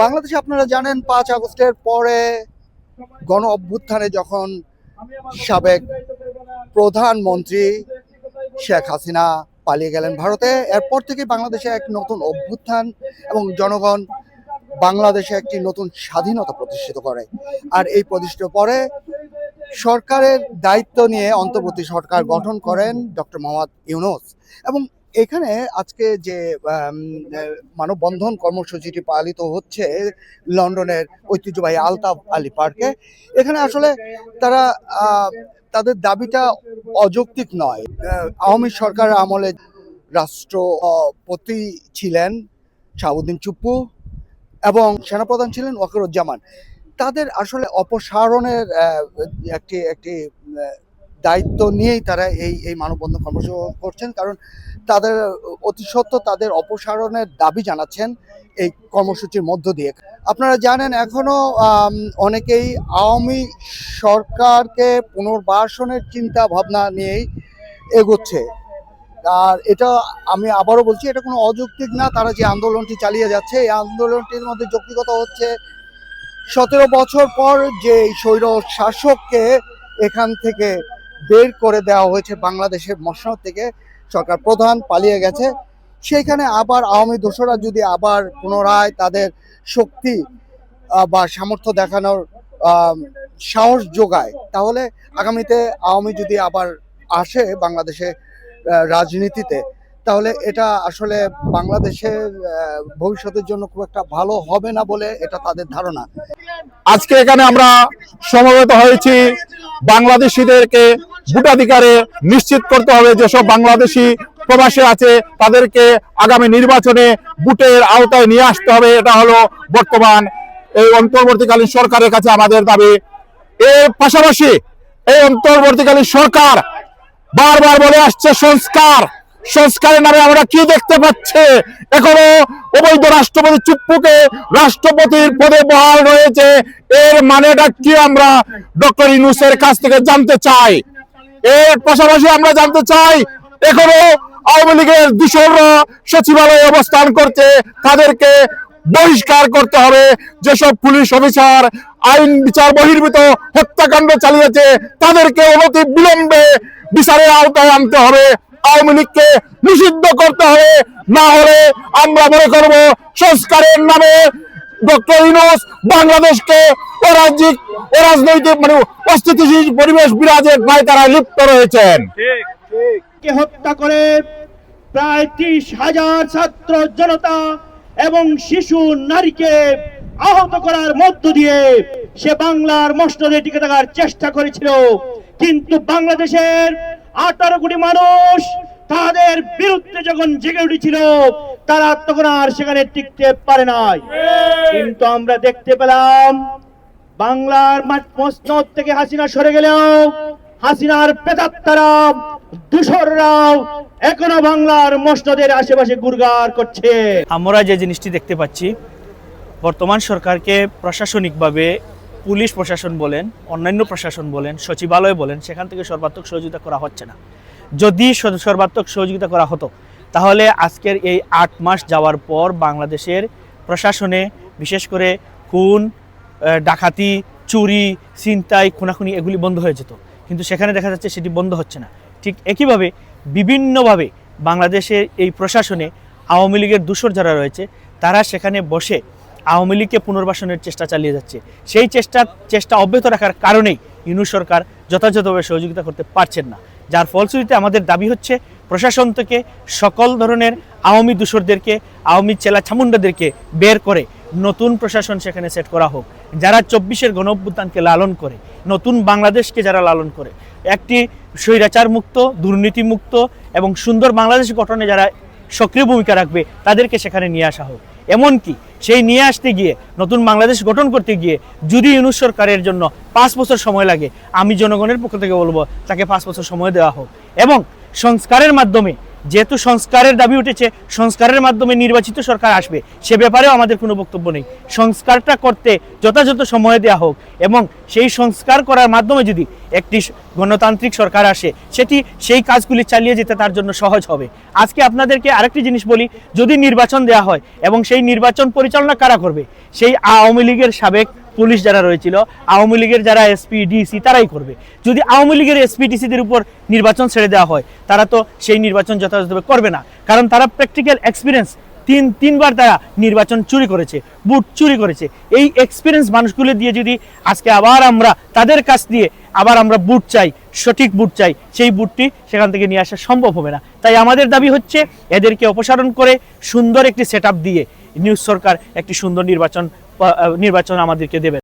বাংলাদেশে আপনারা জানেন, পাঁচ আগস্টের পরে গণ অভ্যুত্থানে যখন সাবেক প্রধানমন্ত্রী শেখ হাসিনা পালিয়ে গেলেন ভারতে, এরপর থেকে বাংলাদেশে এক নতুন অভ্যুত্থান এবং জনগণ বাংলাদেশে একটি নতুন স্বাধীনতা প্রতিষ্ঠিত করে। আর এই প্রতিষ্ঠিত পরে সরকারের দায়িত্ব নিয়ে অন্তর্বর্তী সরকার গঠন করেন ডক্টর মোহাম্মদ ইউনুস। এবং এখানে আজকে যে মানববন্ধন কর্মসূচিটি পালিত হচ্ছে লন্ডনের ঐতিহ্যবাহী আলতাফ আলী পার্কে, এখানে আসলে তারা তাদের দাবিটা অযৌক্তিক নয়। আওয়ামী সরকার আমলে রাষ্ট্রপতি ছিলেন শাহাবুদ্দিন চুপ্পু এবং সেনাপ্রধান ছিলেন ওয়াকিরুজ্জামান। তাদের আসলে অপসারণের একটি একটি দায়িত্ব নিয়েই তারা এই এই মানববন্ধন কর্মসূচি করছেন। কারণ তাদের অতি সত্য তাদের অপসারণের দাবি জানাচ্ছেন এই কর্মসূচির মধ্য দিয়ে। আপনারা জানেন এখনও অনেকেই আওয়ামী সরকারকে পুনর্বাসনের চিন্তা ভাবনা নিয়েই এগোচ্ছে। আর এটা আমি আবারও বলছি, এটা কোনো অযৌক্তিক না, তারা যে আন্দোলনটি চালিয়ে যাচ্ছে, এই আন্দোলনটির মধ্যে যৌক্তিকতা হচ্ছে সতেরো বছর পর যে স্বৈর শাসককে এখান থেকে বের করে দেওয়া হয়েছে বাংলাদেশের মসনদ থেকে সরকার প্রধান পালিয়ে গেছে, সেইখানে আবার আওয়ামী দোসরা যদি আবার পুনরায় তাদের শক্তি বা সামর্থ্য দেখানোর সাহস যোগায়, তাহলে আগামীতে আওয়ামী যদি আবার আসে বাংলাদেশে রাজনীতিতে তাহলে এটা আসলে বাংলাদেশের ভবিষ্যতের জন্য খুব একটা ভালো হবে না বলে এটা তাদের ধারণা। আজকে এখানে আমরা সমবেত হয়েছি। বাংলাদেশিদেরকে ভোটাধিকারে নিশ্চিত করতে হবে যেসব বাংলাদেশি প্রবাসে আছে, তাদেরকে আগামী নির্বাচনে ভোটের আওতায় নিয়ে আসতে হবে। এটা হলো বর্তমান এই অন্তর্বর্তীকালীন সরকারের কাছে আমাদের দাবি। এর পাশাপাশি এই অন্তর্বর্তীকালীন সরকার বারবার বলে আসছে, সংস্কার। সংস্কারের নামে আমরা কি দেখতে পাচ্ছি? এখনও অবৈধ রাষ্ট্রপতি চুপ্পুকে রাষ্ট্রপতির পদে বহাল রয়েছে। এর মানেটা কি আমরা ডক্টর ইনুসের কাছ থেকে জানতে চাই। এর পাশাপাশি আমরা জানতে চাই, এখনও আওয়ামী লীগের দূষণরা সচিবালয়ে অবস্থান করছে। তাদেরকে বহিষ্কার করতে হবে। যেসব পুলিশ অফিসার, আইন বিচার বহির্ভূত হত্যাকাণ্ড চালিয়েছে, তাদেরকে অনতি বিলম্বে বিচারের আওতায় আনতে হবে। আওয়ামী লীগকে নিষিদ্ধ করতে হবে। না হলে আমরা মনে করব সংস্কারের নামে ডক্টর ইনোস বাংলাদেশকে অরাজনৈতিক অরাজনৈতিক মানে অস্থিতিশীল পরিবেশ বিরাজের প্রায় তারা লিপ্ত রয়েছেন। হত্যা করে? প্রায় ত্রিশ হাজার ছাত্র জনতা এবং শিশু নারীকে আহত করার মধ্য দিয়ে সে বাংলার মসনদে টিকে থাকার চেষ্টা করেছিল। কিন্তু বাংলাদেশের আঠারো কোটি মানুষ তাদের বিরুদ্ধে যখন জেগে উঠেছিল তারা তখন আর সেখানে টিকতে পারে নাই। কিন্তু আমরা দেখতে পেলাম বাংলার মসনদ থেকে হাসিনা সরে গেলেও হাসিনার প্রেতাত্মারা দূষররাও এখনও বাংলার মসনদের আশেপাশে গুরগার করছে। আমরা যে জিনিসটি দেখতে পাচ্ছি বর্তমান সরকারকে প্রশাসনিকভাবে পুলিশ প্রশাসন বলেন, অন্যান্য প্রশাসন বলেন, সচিবালয় বলেন, সেখান থেকে সর্বাত্মক সহযোগিতা করা হচ্ছে না। যদি সর্বাত্মক সহযোগিতা করা হতো, তাহলে আজকের এই আট মাস যাওয়ার পর বাংলাদেশের প্রশাসনে বিশেষ করে খুন ডাকাতি, চুরি, ছিনতাই, খুনাখুনি এগুলি বন্ধ হয়ে যেত। কিন্তু সেখানে দেখা যাচ্ছে সেটি বন্ধ হচ্ছে না। ঠিক একইভাবে বিভিন্নভাবে বাংলাদেশের এই প্রশাসনে আওয়ামী লীগের দূষর যারা রয়েছে, তারা সেখানে বসে আওয়ামী লীগকে পুনর্বাসনের চেষ্টা চালিয়ে যাচ্ছে। সেই চেষ্টা চেষ্টা অব্যাহত রাখার কারণেই ইনু সরকার যথাযথভাবে সহযোগিতা করতে পারছেন না। যার ফলশ্রুতিতে আমাদের দাবি হচ্ছে, প্রশাসন থেকে সকল ধরনের আওয়ামী দূষরদেরকে, আওয়ামী চেলা চামুন্ডাদেরকে বের করে নতুন প্রশাসন সেখানে সেট করা হোক। যারা চব্বিশের গণ অভ্যুত্থানকে লালন করে, নতুন বাংলাদেশকে যারা লালন করে, একটি স্বৈরাচার মুক্ত দুর্নীতি মুক্ত এবং সুন্দর বাংলাদেশ গঠনে যারা সক্রিয় ভূমিকা রাখবে, তাদেরকে সেখানে নিয়ে আসা হোক। এমনকি সেই নিয়ে আসতে গিয়ে, নতুন বাংলাদেশ গঠন করতে গিয়ে যদি ইউনুস সরকারের জন্য পাঁচ বছর সময় লাগে, আমি জনগণের পক্ষ থেকে বলব, তাকে পাঁচ বছর সময় দেওয়া হোক। এবং সংস্কারের মাধ্যমে যেহেতু সংস্কারের দাবি উঠেছে, সংস্কারের মাধ্যমে নির্বাচিত সরকার আসবে, সে ব্যাপারেও আমাদের কোনো বক্তব্য নেই। সংস্কারটা করতে যথাযথ সময় দেওয়া হোক এবং সেই সংস্কার করার মাধ্যমে যদি একটি গণতান্ত্রিক সরকার আসে, সেটি সেই কাজগুলি চালিয়ে যেতে তার জন্য সহজ হবে। আজকে আপনাদেরকে আরেকটি জিনিস বলি, যদি নির্বাচন দেওয়া হয় এবং সেই নির্বাচন পরিচালনা কারা করবে? সেই আওয়ামী লীগের সাবেক পুলিশ যারা রয়েছিল, আওয়ামী লীগের যারা এসপি ডিসি তারাই করবে। যদি আওয়ামী লীগের এসপি ডিসিদের উপর নির্বাচন ছেড়ে দেওয়া হয়, তারা তো সেই নির্বাচন যথাযথভাবে করবে না। কারণ তারা প্র্যাকটিক্যাল এক্সপিরিয়েন্স তিন, তিনবার তারা নির্বাচন চুরি করেছে বুট চুরি করেছে। এই এক্সপিরিয়েন্স মানুষগুলো দিয়ে যদি আজকে আবার আমরা তাদের কাছ দিয়ে আবার আমরা বুট চাই, সঠিক বুট চাই, সেই বুটটি সেখান থেকে নিয়ে আসা সম্ভব হবে না। তাই আমাদের দাবি হচ্ছে, এদেরকে অপসারণ করে সুন্দর একটি সেট দিয়ে নিউজ সরকার একটি সুন্দর নির্বাচন নির্বাচন আমাদেরকে দেবে।